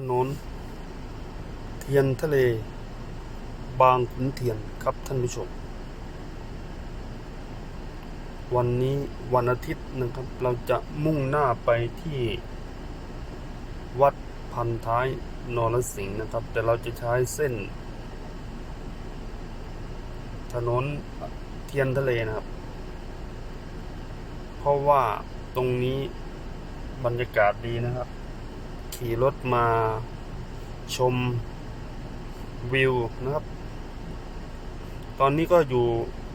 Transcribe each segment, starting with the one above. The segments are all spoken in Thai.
ถนน เทียนทะเล บางขุนเทียนครับท่านผู้ชม วันนี้วันอาทิตย์นะครับ เราจะมุ่งหน้าไปที่วัดพันท้ายนรสิงห์นะครับ แต่เราจะใช้เส้น ถนนเทียนทะเลนะครับ เพราะว่าตรงนี้บรรยากาศดีนะครับ ขี่รถมาชมวิวนะครับ ตอนนี้ก็อยู่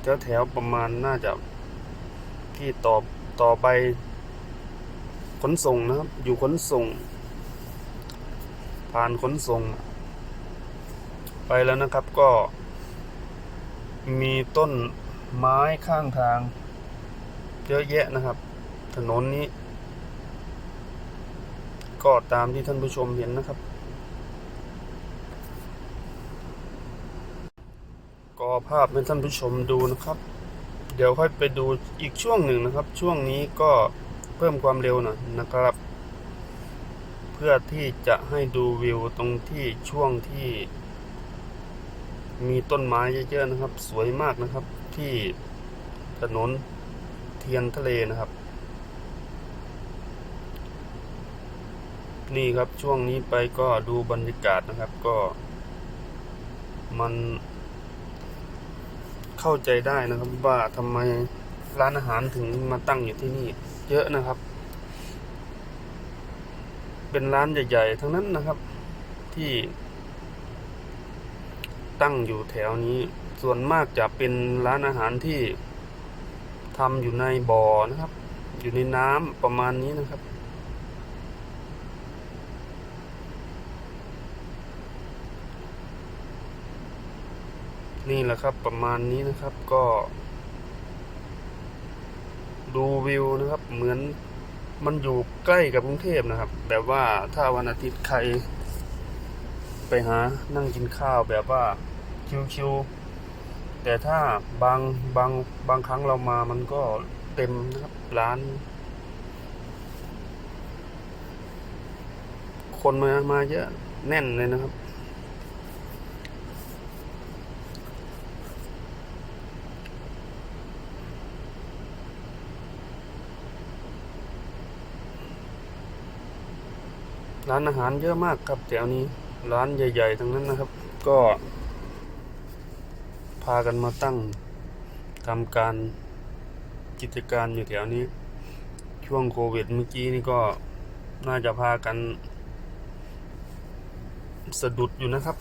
แถวแถวๆประมาณน่าจะที่ต่อต่อไปขนส่งนะครับ อยู่ขนส่ง ผ่านขนส่ง ไปแล้วนะครับก็ มีต้นไม้ข้างทาง เยอะแยะนะครับ ถนนนี้ ก็ตามที่ท่านผู้ชมเห็นนะครับ ก็ภาพให้ท่านผู้ชมดูนะครับ เดี๋ยวค่อยไปดูอีกช่วงหนึ่งนะครับ ช่วงนี้ก็เพิ่มความเร็วหน่อยนะครับ เพื่อที่จะให้ดูวิวตรงที่ช่วงที่ มีต้นไม้เยอะๆนะครับ สวยมากนะครับ ที่ถนนเทียนทะเลนะครับ นี่ครับช่วงนี้ไปก็ดูบรรยากาศนะครับก็ มันเข้าใจได้นะครับว่าทำไมร้านอาหารถึงมาตั้งอยู่ที่นี่ เยอะนะครับ เป็นร้านใหญ่ๆทั้งนั้นนะครับ ที่ ตั้งอยู่แถวนี้ ส่วนมากจะเป็นร้านอาหารที่ทำอยู่ในบ่อนะครับ อยู่ในน้ำประมาณนี้นะครับ นี่แหละครับประมาณนี้นะครับก็ ดูวิวนะครับ เหมือนมันอยู่ใกล้กับกรุงเทพนะครับ แบบว่าถ้าวันอาทิตย์ใคร ไปหานั่งกินข้าวแบบว่าชิวๆแต่ถ้าบางบางบางครั้งเรามามันก็เต็มนะครับร้าน คนมามาเยอะแน่นเลยนะครับ ร้านอาหารเยอะมากครับแถวนี้ร้านใหญ่ ๆ ทั้งนั้นนะครับ ก็ พากันมาตั้งทำการกิจการอยู่แถวนี้ ช่วงโควิดเมื่อกี้นี่ก็น่าจะพากัน สะดุดอยู่นะครับ